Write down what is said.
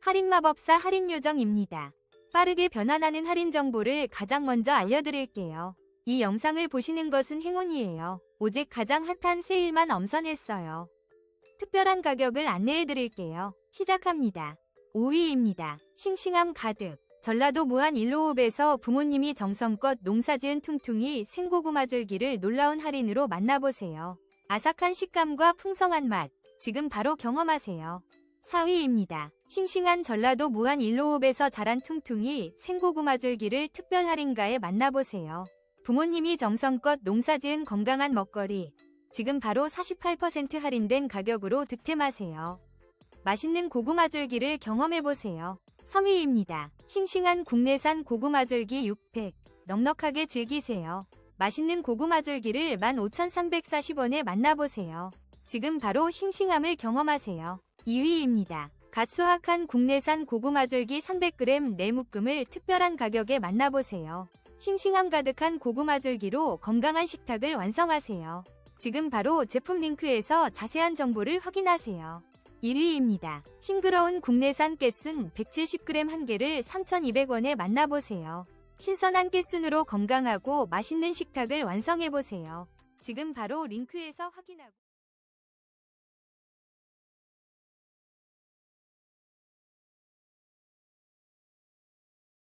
할인마법사 할인요정입니다. 빠르게 변환하는 할인 정보를 가장 먼저 알려드릴게요. 이 영상을 보시는 것은 행운이에요. 오직 가장 핫한 세일만 엄선했어요. 특별한 가격을 안내해드릴게요. 시작합니다. 5위입니다. 싱싱함 가득. 전라도 무한 일로옵에서 부모님이 정성껏 농사지은 퉁퉁이 생고구마 줄기를 놀라운 할인으로 만나보세요. 아삭한 식감과 풍성한 맛. 지금 바로 경험하세요. 4위입니다. 싱싱한 전라도 무한 일로옵에서 자란 퉁퉁이 생고구마 줄기를 특별 할인가에 만나보세요. 부모님이 정성껏 농사지은 건강한 먹거리. 지금 바로 48% 할인된 가격으로 득템하세요. 맛있는 고구마 줄기를 경험해보세요. 3위입니다. 싱싱한 국내산 고구마 줄기 6팩. 넉넉하게 즐기세요. 맛있는 고구마 줄기를 15,340원에 만나보세요. 지금 바로 싱싱함을 경험하세요. 2위입니다. 갓 수확한 국내산 고구마 줄기 300g 네 묶음을 특별한 가격에 만나보세요. 싱싱함 가득한 고구마 줄기로 건강한 식탁을 완성하세요. 지금 바로 제품 링크에서 자세한 정보를 확인하세요. 1위입니다. 싱그러운 국내산 깨순 170g 한 개를 3,200원에 만나보세요. 신선한 깨순으로 건강하고 맛있는 식탁을 완성해보세요. 지금 바로 링크에서 확인하고